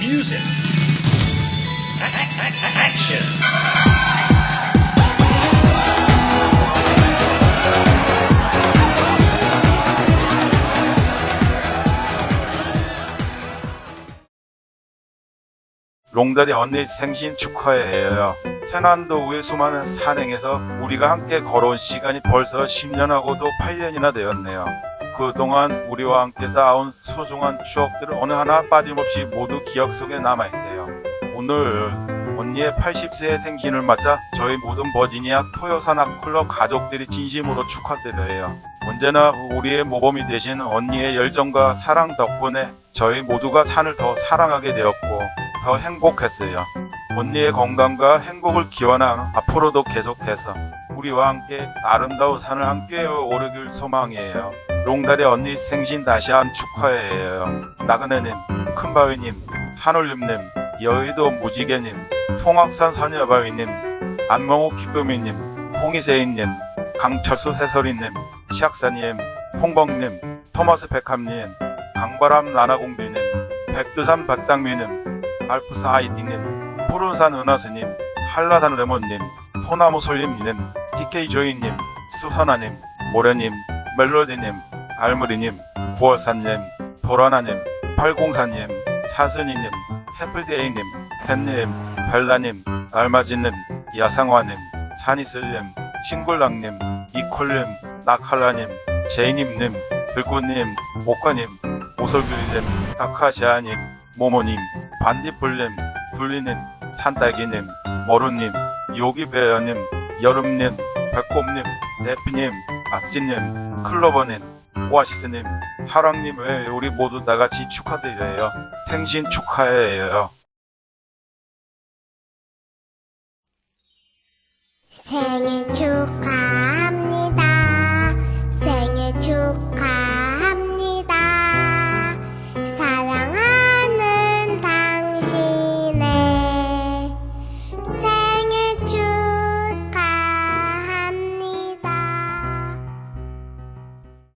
music. Action. 롱다리 언니 생신 축하해요. 태난도의 수많은 산행에서 우리가 함께 걸어온 시간이 벌써 10년하고도 8년이나 되었네요. 그동안 우리와 함께 쌓아온 소중한 추억들 어느 하나 빠짐없이 모두 기억 속에 남아있대요. 오늘 언니의 80세의 생신을 맞아 저희 모든 버지니아 토요산악 클럽 가족들이 진심으로 축하드려요. 언제나 우리의 모범이 되신 언니의 열정과 사랑 덕분에 저희 모두가 산을 더 사랑하게 되었고 더 행복했어요. 언니의 건강과 행복을 기원하 앞으로도 계속해서 우리와 함께 아름다운 산을 함께 오르길 소망이에요. 롱다리 언니 생신 다시 한 축하해요. 나그네님, 큰바위님, 한올림님, 여의도 무지개님, 통학산 사녀바위님, 안명호 기쁨이님, 홍희세인님, 강철수 해설이님, 시학사님, 홍범님, 토마스 백함님, 강바람 나나공비님, 백두산 박당미님, 알프스 아이디님, 푸른산 은하스님, 한라산 레몬님, 소나무 솔림님, TK 조이님, 수선아님, 모래님, 멜로디님, 알무리님, 부월사님, 도라나님, 팔공사님, 사순이님, 해플데이님, 햇님, 벨라님, 알마지님, 야상화님, 산이슬님, 싱글랑님, 이콜님, 낙할라님, 제이님님, 들꽃님, 목화님, 오솔규리님, 아카시아님, 모모님, 반딧불님, 둘리님, 산딸기님, 머루님, 요기베어님, 여름님, 배꼽님, 대피님, 악진님, 클로버님, 오아시스님, 하랑님 외에 우리 모두 다 같이 축하드려요. 생신 축하해요. 생일 축하.